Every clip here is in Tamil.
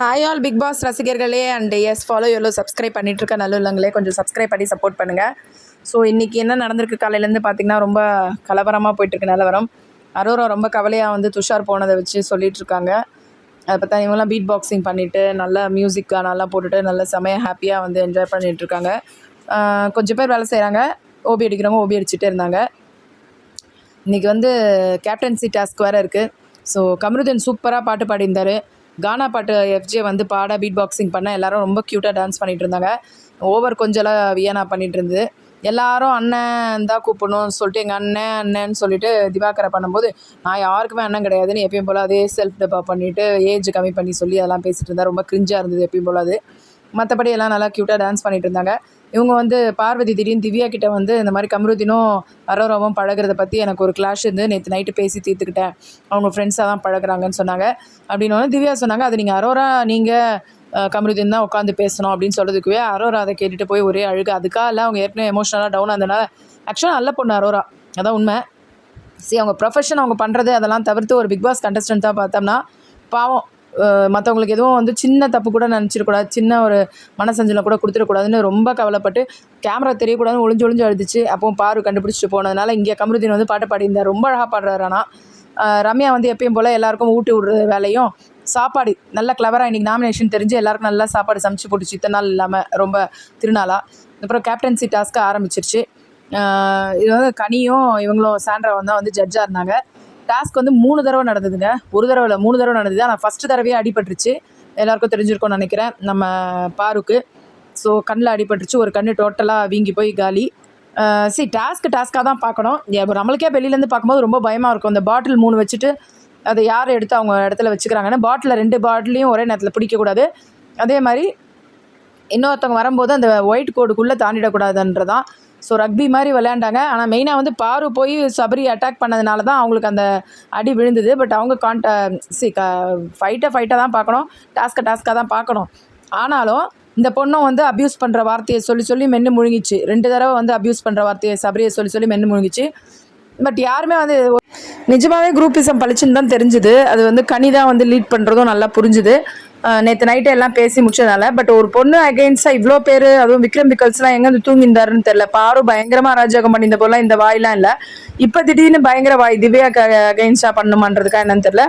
ஹாய் ஆல் பிக் பாஸ் ரசிகர்களே அண்ட் எஸ் ஃபாலோ எவ்வளோ சப்ஸ்கிரைப் பண்ணிட்டு இருக்க நல்லுள்ளங்களே கொஞ்சம் சப்ஸ்கிரைப் பண்ணி சப்போர்ட் பண்ணுங்கள் ஸோ இன்றைக்கி என்ன நடந்திருக்கு காலையிலேருந்து பார்த்தீங்கன்னா ரொம்ப கலவரமாக போயிட்டுருக்கு நிலவரம். அரோரா ரொம்ப கவலையாக வந்து துஷார் போனதை வச்சு சொல்லிகிட்ருக்காங்க அதை பார்த்தா இவங்கெல்லாம் பீட் பாக்ஸிங் பண்ணிவிட்டு நல்லா மியூசிக் நல்லா போட்டுட்டு நல்ல செமையாக ஹாப்பியாக வந்து என்ஜாய் பண்ணிட்டு இருக்காங்க கொஞ்சம் பேர் வேலை செய்கிறாங்க ஓபி அடிக்கிறவங்க ஓபி அடிச்சுட்டே இருந்தாங்க. இன்றைக்கி வந்து கேப்டன்சி டாஸ்க் வேறு இருக்குது ஸோ கமருதன் சூப்பராக பாட்டு பாடியிருந்தார். கானா பாட்டு எஃப்ஜே வந்து பாட பீட் பாக்ஸிங் பண்ண எல்லாரும் ரொம்ப க்யூட்டாக டான்ஸ் பண்ணிகிட்டு இருந்தாங்க. ஓவர் கொஞ்சம்லாம் வியனா பண்ணிட்டு இருந்தது. எல்லாரும் அண்ணன் தான் கூப்பிடணும்னு சொல்லிட்டு எங்கள் அண்ணன் அண்ணன்னு சொல்லிட்டு திவாகரை பண்ணும்போது நான் யாருக்குமே அண்ணன் கிடையாதுன்னு எப்பயும் போல் அதே செல்ஃப் டப்பா பண்ணிவிட்டு ஏஜ் கம்மி பண்ணி சொல்லி அதெல்லாம் பேசிகிட்டு இருந்தா ரொம்ப கிரிஞ்சாக இருந்தது எப்பயும் போல் அது. மற்றபடி எல்லாம் நல்லா க்யூட்டாக டான்ஸ் பண்ணிகிட்டு இருந்தாங்க. இவங்க வந்து பார்வதி திடீர்னு திவ்யா கிட்ட வந்து இந்த மாதிரி கமருதினும் அரோராவும் பழகுறத பற்றி எனக்கு ஒரு கிளாஷ் இருந்து நேற்று நைட்டு பேசி தீர்த்துக்கிட்டேன். அவங்க ஃப்ரெண்ட்ஸாக தான் பழகுறாங்கன்னு சொன்னாங்க. அப்படின்னு திவ்யா சொன்னாங்க அது நீங்கள் அரோரா நீங்கள் கமருதீன் தான் உட்காந்து பேசணும். அப்படின்னு சொல்கிறதுக்குவே அரோரா அதை கேட்டுட்டு போய் ஒரே அழுகு. அதுக்காக இல்லை அவங்க ஏற்கனவே எமோஷனலாக டவுன் ஆனதுனால ஆக்சுவலாக நல்ல பொண்ணு அரோரா. அதான் உண்மை. சரி அவங்க ப்ரொஃபஷன் அவங்க பண்ணுறது அதெல்லாம் தவிர்த்து ஒரு பிக் பாஸ் கண்டஸ்டண்ட்டாக பார்த்தோம்னா பாவம். மற்றவங்களுக்கு எதுவும் வந்து சின்ன தப்பு கூட நினச்சிடக்கூடாது. சின்ன ஒரு மனசஞ்சலம் கூட கொடுத்துடக்கூடாதுன்னு ரொம்ப கவலைப்பட்டு கேமரா தெரியக்கூடாதுன்னு ஒளிஞ்சு ஒளிஞ்சு அழுதுச்சு. அப்போ பாரு கண்டுபிடிச்சிட்டு போனதுனால இங்கே கமருதீன் வந்து பாட்டு பாடியிருந்தார். ரொம்ப அழகாக பாடுறாரு ஆனால் ரம்யா வந்து எப்பயும் போல் எல்லாருக்கும் ஊட்டி விடுற வேலையும் சாப்பாடு நல்ல கிளவராக இன்றைக்கி நாமினேஷன் தெரிஞ்சு எல்லாருக்கும் நல்லா சாப்பாடு சமைச்சு போட்டுச்சு. இத்தனை நாள் இல்லாமல் ரொம்ப திருநாளாக அப்புறம் கேப்டன்சி டாஸ்க்கு ஆரம்பிச்சிருச்சு. இது வந்து கனியும் இவங்களும் சாண்ட்ராவும் தான் வந்து ஜட்ஜாக இருந்தாங்க. டாஸ்க் வந்து மூணு தடவை நடந்ததுங்க. ஒரு தடவை இல்லை மூணு தடவை நடந்தது. ஆனால் ஃபஸ்ட்டு தடவையே அடிபட்டுருச்சு. எல்லாருக்கும் தெரிஞ்சிருக்கும்னு நினைக்கிறேன் நம்ம பாருக்கு. ஸோ கண்ணில் அடிபட்டுருச்சு. ஒரு கண்ணு டோட்டலாக வீங்கி போய் காலி. சரி டாஸ்க்கு டாஸ்க்காக தான் பார்க்கணும். இப்போ நம்மளுக்கே வெளியிலேருந்து பார்க்கும்போது ரொம்ப பயமாக இருக்கும். அந்த பாட்டில் மூணு வச்சுட்டு அதை யார் எடுத்து அவங்க இடத்துல வச்சுக்கிறாங்கன்னா பாட்டிலில் ரெண்டு பாட்டிலையும் ஒரே நேரத்தில் பிடிக்கக்கூடாது. அதே மாதிரி இன்னொருத்தவங்க வரும்போது அந்த ஒயிட் கோடுக்குள்ளே தாண்டிடக்கூடாதுன்றதான் ஸோ ரக்பி மாதிரி விளையாண்டாங்க. ஆனால் மெயினாக வந்து பாரு போய் சபரி அட்டாக் பண்ணதுனால தான் அவங்களுக்கு அந்த அடி விழுந்தது. பட் அவங்க கான்ட சி க ஃபைட்டை ஃபைட்டாக தான் பார்க்கணும். டாஸ்க்கை டாஸ்க்காக தான் பார்க்கணும். ஆனாலும் இந்த பொண்ணும் வந்து அப்யூஸ் பண்ணுற வார்த்தையை சொல்லி சொல்லி மென்று முழுங்கிச்சு. ரெண்டு தடவை வந்து அப்யூஸ் பண்ணுற வார்த்தையை சபரியை சொல்லி சொல்லி மென்று முழுங்கிச்சு. பட் யாருமே வந்து நிஜமாவே குரூப்பிசம் பழிச்சுன்னு தான் தெரிஞ்சுது. அது வந்து கனி தான் வந்து லீட் பண்ணுறதும் நல்லா புரிஞ்சுது. நேற்று நைட்டே எல்லாம் பேசி முடிச்சதுனால பட் ஒரு பொண்ணு அகைன்ஸ்டாக இவ்வளோ பேர் அதுவும் விக்ரம் விக்கல்ஸ்லாம் எங்கே வந்து தூங்கியிருந்தாருன்னு தெரில பாரு பயங்கரமாக அராஜகம் பண்ணியிருந்த போலாம் இந்த வாயெல்லாம் இல்லை. இப்போ திடீர்னு பயங்கர வாய் திவ்யா அகைன்ஸ்டாக பண்ணுமான்றதுக்கா என்னன்னு தெரில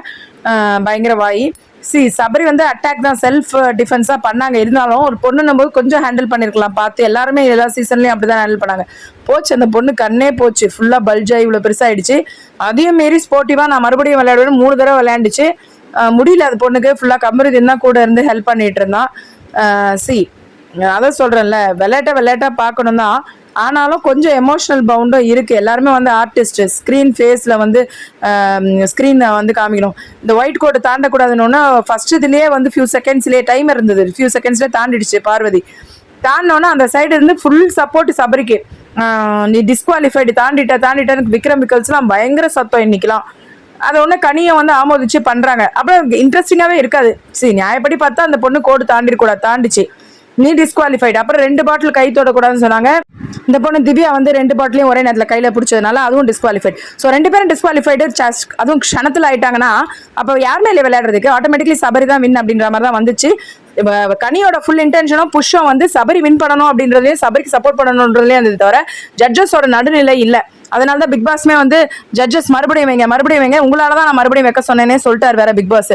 பயங்கர வாய். சி சபரி வந்து அட்டாக் தான் செல்ஃப் டிஃபென்ஸாக பண்ணாங்க. இருந்தாலும் ஒரு பொண்ணுன்னும் போது கொஞ்சம் ஹேண்டில் பண்ணியிருக்கலாம். பார்த்து எல்லாருமே எல்லா சீசன்லேயும் அப்படி தான் ஹேண்டில் பண்ணாங்க. போச்சு அந்த பொண்ணு கண்ணே போச்சு. ஃபுல்லாக பல்ஜாக இவ்வளோ பெருசாகிடுச்சு அதையும் மீறி ஸ்போர்ட்டிவாக நான் மறுபடியும் விளையாடுவேன் மூணு தடவை விளையாண்டுச்சு. முடியல. அது பொண்ணுக்கு ஃபுல்லாக கமருதீன் தான் கூட இருந்து ஹெல்ப் பண்ணிட்டு இருந்தான். சி அதான் சொல்கிறேன்ல விளையாட்டை விளையாட்டாக பார்க்கணும் தான் ஆனாலும் கொஞ்சம் எமோஷனல் பவுண்டும் இருக்குது எல்லாருமே வந்து ஆர்டிஸ்ட் ஸ்க்ரீன் ஃபேஸில் வந்து ஸ்க்ரீனை வந்து காமிக்கணும். இந்த ஒயிட் கோட்டை தாண்டக்கூடாதுன்னு ஃபர்ஸ்ட் இதுலேயே வந்து ஃபியூ செகண்ட்ஸ்லேயே டைம் இருந்தது. ஃபியூ செகண்ட்ஸ்லேயே தாண்டிடுச்சு பார்வதி. தாண்டினோன்னா அந்த சைடு இருந்து ஃபுல் சப்போர்ட் சபரிக்கு. நீ டிஸ்குவாலிஃபைடு தாண்டிட்ட தாண்டிட்டேன்னு விக்ரம் விக்கல்ஸ்லாம் பயங்கர சத்தம் இன்னைக்கெல்லாம். அதை ஒன்று கனியை வந்து ஆமோதிச்சு பண்ணுறாங்க அப்புறம் இன்ட்ரெஸ்டிங்காகவே இருக்காது. சரி நியாயப்படி பார்த்தா அந்த பொண்ணு கோடு தாண்டிடக்கூடாது தாண்டிச்சு. நீ டிஸ்குவாலிஃபைடு அப்புறம் ரெண்டு பாட்டில் கை தொடக்கூடாதுன்னு சொன்னாங்க. இந்த பொண்ணு திவ்யா வந்து ரெண்டு பாட்டிலையும் ஒரே நேரத்தில் கையில் பிடிச்சதுனால அதுவும் டிஸ்குவாலிஃபைட் ஸோ ரெண்டு பேரும் டிஸ்குவாலிஃபைடு அதுவும் க்ஷணத்தில் ஆயிட்டாங்கன்னா அப்போ யாருமே இல்லை விளையாடுறதுக்கு? ஆட்டோமேட்டிக்லி சபரி தான் வின் அப்படின்ற மாதிரி தான் வந்துச்சு. கனியோட ஃபுல் இன்டென்ஷனும் புஷ்ஷும் வந்து சபரி வின் பண்ணணும் அப்படின்றதுலையும் சபரிக்கு சப்போர்ட் பண்ணணுன்றதுலையும் இருந்தது தவிர ஜட்ஜஸோட நடுநிலை இல்லை. அதனால தான் பிக் பாஸ்மே வந்து ஜட்ஜஸ் மறுபடியும் வைங்க மறுபடியும் வைங்க. உங்களால தான் நான் மறுபடியும் வைக்க சொன்னேனே சொல்லிட்டார் வேற பிக் பாஸ்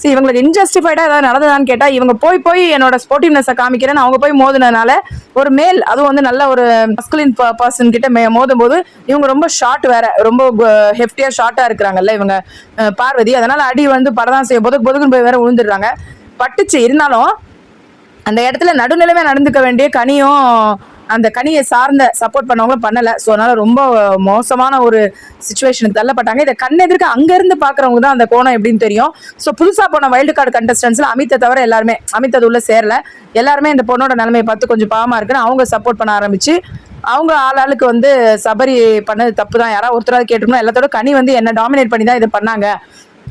ஸோ இவங்களுக்கு இன்ஜஸ்டிஃபைடாக ஏதாவது நடந்ததான்னு கேட்டால் இவங்க போய் போய் என்னோட ஸ்போர்ட்டிவ்னஸை காமிக்கிறேன்னு அவங்க போய் மோதினதுனால ஒரு மேல் அதுவும் வந்து நல்ல ஒரு மஸ்குலின் பர்சன் கிட்ட மே மோதும் போது இவங்க ரொம்ப ஷார்ட் வேற ரொம்ப ஹெஃப்டியாக ஷார்ட்டாக இருக்கிறாங்கல்ல இவங்க பார்வதி. அதனால அடி வந்து படதான் செய்ய பொதுக்கு பொதுக்குன்னு போய் வேற விழுந்துடுறாங்க பட்டுச்சு. இருந்தாலும் அந்த இடத்துல நடுநிலைமை நடந்துக்க வேண்டிய கனியும் அந்த கனியை சார்ந்த சப்போர்ட் பண்ணவங்களும் பண்ணலை. ஸோ அதனால் ரொம்ப மோசமான ஒரு சுச்சுவேஷனுக்கு தள்ளப்பட்டாங்க. இதை கண் எதிர்க்க அங்கேருந்து பார்க்குறவங்க தான் அந்த கோணம் எப்படின்னு தெரியும். ஸோ புதுசாக போன வைல்டு கார்டு கண்டஸ்டன்ஸில் அமித்தை தவிர எல்லாருமே அமித் அது உள்ளே சேரல. எல்லாருமே இந்த பொண்ணோட நிலைமையை பார்த்து கொஞ்சம் பாவமாக இருக்குன்னு அவங்க சப்போர்ட் பண்ண ஆரம்பிச்சு அவங்க ஆளாளுக்கு வந்து சபரி பண்ணது தப்பு தான். யாராவது ஒருத்தராவது கேட்டுக்கணும் எல்லாத்தோட கனி வந்து என்ன டாமினேட் பண்ணி தான் இதை பண்ணாங்க.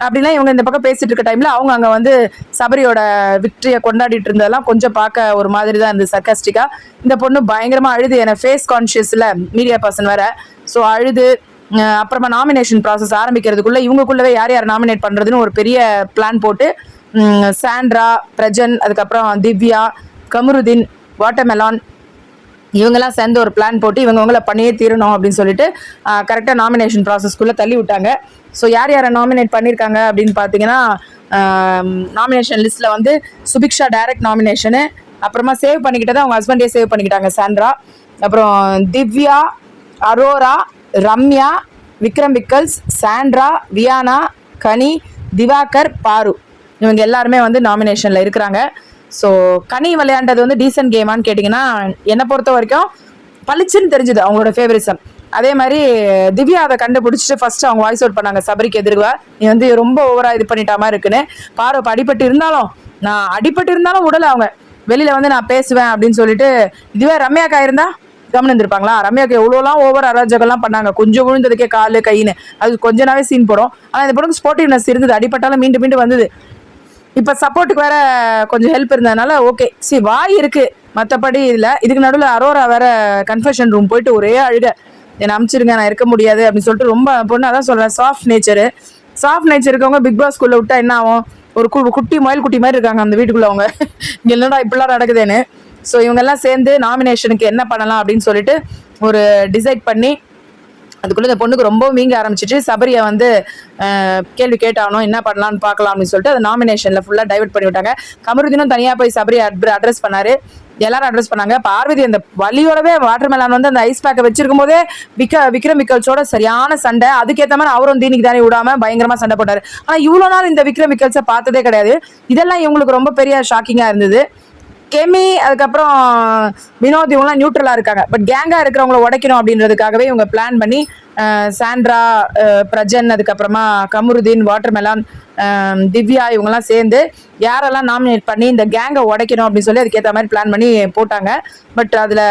அப்படிலாம் இவங்க இந்த பக்கம் பேசிட்டு இருக்க டைம்ல அவங்க அங்க வந்து சபரியோட விக்டரியை கொண்டாடிட்டு இருந்ததெல்லாம் கொஞ்சம் பார்க்க ஒரு மாதிரி தான் இருந்தது சர்க்காஸ்டிக்கா இந்த பொண்ணு பயங்கரமா அழுது. என ஃபேஸ் கான்ஷியஸ்ல மீடியா பர்சன் வேற. ஸோ அழுது. அப்புறமா நாமினேஷன் ப்ராசஸ் ஆரம்பிக்கிறதுக்குள்ள இவங்களுக்குள்ளவே யார் யார் நாமினேட் பண்றதுன்னு ஒரு பெரிய பிளான் போட்டு சாண்ட்ரா பிரஜன் அதுக்கப்புறம் திவ்யா கமருதீன் வாட்டர்மெலான் இவங்கெல்லாம் சேர்ந்து ஒரு பிளான் போட்டு இவங்கவங்கள பண்ணியே தீரணும் அப்படின்னு சொல்லிட்டு கரெக்டாக நாமினேஷன் ப்ராசஸ்க்குள்ளே தள்ளி விட்டாங்க. ஸோ யார் யாரை நாமினேட் பண்ணியிருக்காங்க அப்படின்னு பார்த்தீங்கன்னா நாமினேஷன் லிஸ்ட்டில் வந்து சுபிக்ஷா டைரக்ட் நாமினேஷனு அப்புறமா சேவ் பண்ணிக்கிட்டதை அவங்க ஹஸ்பண்டே சேவ் பண்ணிக்கிட்டாங்க சாண்ட்ரா. அப்புறம் திவ்யா அரோரா ரம்யா விக்ரம் விக்கல்ஸ் சாண்ட்ரா வியானா கனி திவாகர் பாரு. இவங்க எல்லாருமே வந்து நாமினேஷனில் இருக்கிறாங்க. ஸோ கனி விளையாண்டது வந்து டீசன்ட் கேமான்னு கேட்டிங்கன்னா என்னை பொறுத்த வரைக்கும் பளிச்சுன்னு தெரிஞ்சுது அவங்களோட ஃபேவரிசம் அதே மாதிரி திவ்யா அதை கண்டுபிடிச்சிட்டு ஃபர்ஸ்ட் அவங்க வாய்ஸ் அவுட் பண்ணாங்க. சபரிக்கு எதிர்வா நீ வந்து ரொம்ப ஓவரா இது பண்ணிட்டா மாதிரி இருக்குன்னு. பாரு இப்ப அடிபட்டு இருந்தாலும் நான் அடிபட்டு இருந்தாலும் உடல அவங்க. வெளியில வந்து நான் பேசுவேன் அப்படின்னு சொல்லிட்டு இதுவே ரம்யாக்கா இருந்தா? கவனம் இருந்திருப்பாங்களா ரம்யாக்கு எவ்வளோலாம் ஓவர் அராஜகம்லாம் பண்ணாங்க. கொஞ்சம் விழுந்ததுக்கே காலு கைன்னு. அது கொஞ்ச நாளே சீன் போடும். ஆனால் இந்த படம் ஸ்போர்ட்டிவ்னஸ் இருந்தது. அடிபட்டாலும் மீண்டும் மீண்டும் வந்தது. இப்போ சப்போர்ட்டுக்கு வேற கொஞ்சம் ஹெல்ப் இருந்ததுனால ஓகே சி வாய் இருக்கு. மற்றபடி இதில் இதுக்கு நடுவில் அரோரா வேற கன்ஃபெஷன் ரூம் போயிட்டு ஒரே அழுக. என்னை அமுச்சிருங்க நான் இருக்க முடியாது அப்படின்னு சொல்லிட்டு ரொம்ப பொண்ணு அதான் சொல்றேன் சாஃப்ட் நேச்சரு சாஃப்ட் நேச்சர் இருக்கவங்க பிக் பாஸ் குள்ள விட்டா என்ன ஆகும்? ஒரு கு குட்டி மயில் குட்டி மாதிரி இருக்காங்க அந்த வீட்டுக்குள்ள அவங்க. இங்க என்னடா இப்படிலாம் நடக்குதுன்னு. ஸோ இவங்கெல்லாம் சேர்ந்து நாமினேஷனுக்கு என்ன பண்ணலாம் அப்படின்னு சொல்லிட்டு ஒரு டிசைட் பண்ணி அதுக்குள்ள இந்த பொண்ணுக்கு ரொம்ப வீங்க ஆரம்பிச்சிட்டு சபரியை வந்து கேள்வி கேட்டானோ என்ன பண்ணலாம்னு பார்க்கலாம் அப்படின்னு சொல்லிட்டு அந்த நாமினேஷன்ல ஃபுல்லா டைவர்ட் பண்ணி விட்டாங்க. கமருதினும் தனியா போய் சபரி அட்ரஸ் பண்ணாரு. எல்லாரும் அட்ரஸ் பண்ணாங்க. பார்வதி அந்த வலியோடவே வாட்டர் மேலான் வந்து அந்த ஐஸ் பேக்கை வச்சிருக்கும் போதே விக்க விக்ரம் விக்கல்ஸோட சரியான சண்டை. அதுக்கேற்ற மாதிரி அவரும் தீனிக்கு தானே விடாம பயங்கரமா சண்டை போட்டாரு. ஆனா இவ்வளவு நாள் இந்த விக்ரம் விக்கல்ஸை பார்த்ததே கிடையாது. இதெல்லாம் இவங்களுக்கு ரொம்ப பெரிய ஷாக்கிங்கா இருந்தது. கெமி அதுக்கப்புறம் வினோத் இவங்கலாம் நியூட்ரலாக இருக்காங்க. பட் கேங்காக இருக்கிறவங்கள உடைக்கணும் அப்படின்றதுக்காகவே இவங்க பிளான் பண்ணி சாண்ட்ரா பிரஜன் அதுக்கப்புறமா கமருதீன் வாட்டர்மெலான் திவ்யா இவங்கெல்லாம் சேர்ந்து யாரெல்லாம் நாமினேட் பண்ணி இந்த கேங்கை உடைக்கணும் அப்படின்னு சொல்லி அதுக்கேற்ற மாதிரி பிளான் பண்ணி போட்டாங்க. பட் அதில்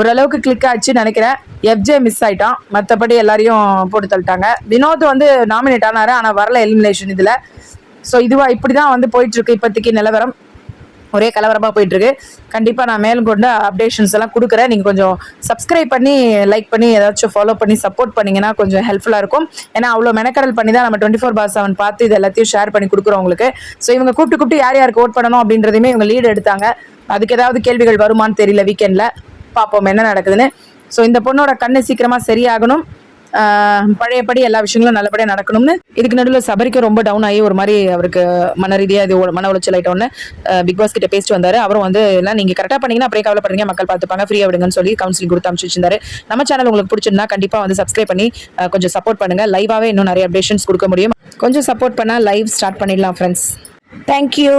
ஓரளவுக்கு கிளிக் ஆச்சு நினைக்கிறேன். எஃப்ஜே மிஸ் ஆயிட்டான். மற்றபடி எல்லாரையும் போட்டு தள்ளிட்டாங்க. வினோத் வந்து நாமினேட் ஆனாரு ஆனால் வரல எலிமினேஷன் இதில். ஸோ இதுவா இப்படி தான் வந்து போயிட்டுருக்கு இப்போதைக்கு நிலவரம். ஒரே கலவரமாக போயிட்டு இருக்கு கண்டிப்பாக நான் மேலும் கொண்டு அப்டேஷன்ஸ் எல்லாம் கொடுக்குறேன். நீங்கள் கொஞ்சம் சப்ஸ்கிரைப் பண்ணி லைக் பண்ணி ஏதாச்சும் ஃபாலோ பண்ணி சப்போர்ட் பண்ணீங்கன்னா கொஞ்சம் ஹெல்ப்ஃபுல்லாக இருக்கும். ஏன்னா அவ்வளோ மெனக்கடல் பண்ணி தான் நம்ம டுவெண்ட்டி ஃபோர் பார் செவன் பார்த்து இது எல்லாத்தையும் ஷேர் பண்ணி கொடுக்குறோம் உங்களுக்கு. ஸோ இவங்க கூப்பிட்டு கூப்பிட்டு யார் யாருக்கு ஓட் பண்ணணும் அப்படின்றதையுமே இவங்க லீடு எடுத்தாங்க. அதுக்கு ஏதாவது கேள்விகள் வருமான்னு தெரியல வீக்கெண்டில் பார்ப்போம் என்ன நடக்குதுன்னு. ஸோ இந்த பொண்ணோட கண்ணு சீக்கிரமாக சரியாகணும். பழையபடி எல்லா விஷயங்களும் நல்லபடியாக நடக்கணும்னு. இதுக்கு நடுவில் சபரிக்கு ரொம்ப டவுன் ஆகி ஒரு மாதிரி அவருக்கு மன ரீதியாக இது ஒரு மன உளைச்சல் ஆகிட்டோன்னு பிக் பாஸ் கிட்ட பேசிட்டு வந்தாரு. அவரும் வந்து எல்லாம் நீங்க கரெக்டாக பண்ணீங்கன்னா அப்படியே கவலைப்படுறீங்க. மக்கள் பார்த்துப்பாங்க. ஃப்ரீயா விடுங்கன்னு சொல்லி கவுன்சிலிங் கொடுத்து அனுப்பிச்சு வச்சிருந்தாரு. நம்ம சேனல் உங்களுக்கு பிடிச்சிருந்தா கண்டிப்பா வந்து சப்ஸ்கிரைப் பண்ணி கொஞ்சம் சப்போர்ட் பண்ணுங்க. லைவாவே இன்னும் நிறைய அப்டேஷன்ஸ் கொடுக்க முடியும். கொஞ்சம் சப்போர்ட் பண்ணா லைவ் ஸ்டார்ட் பண்ணிடலாம் ஃப்ரெண்ட்ஸ் தேங்க்யூ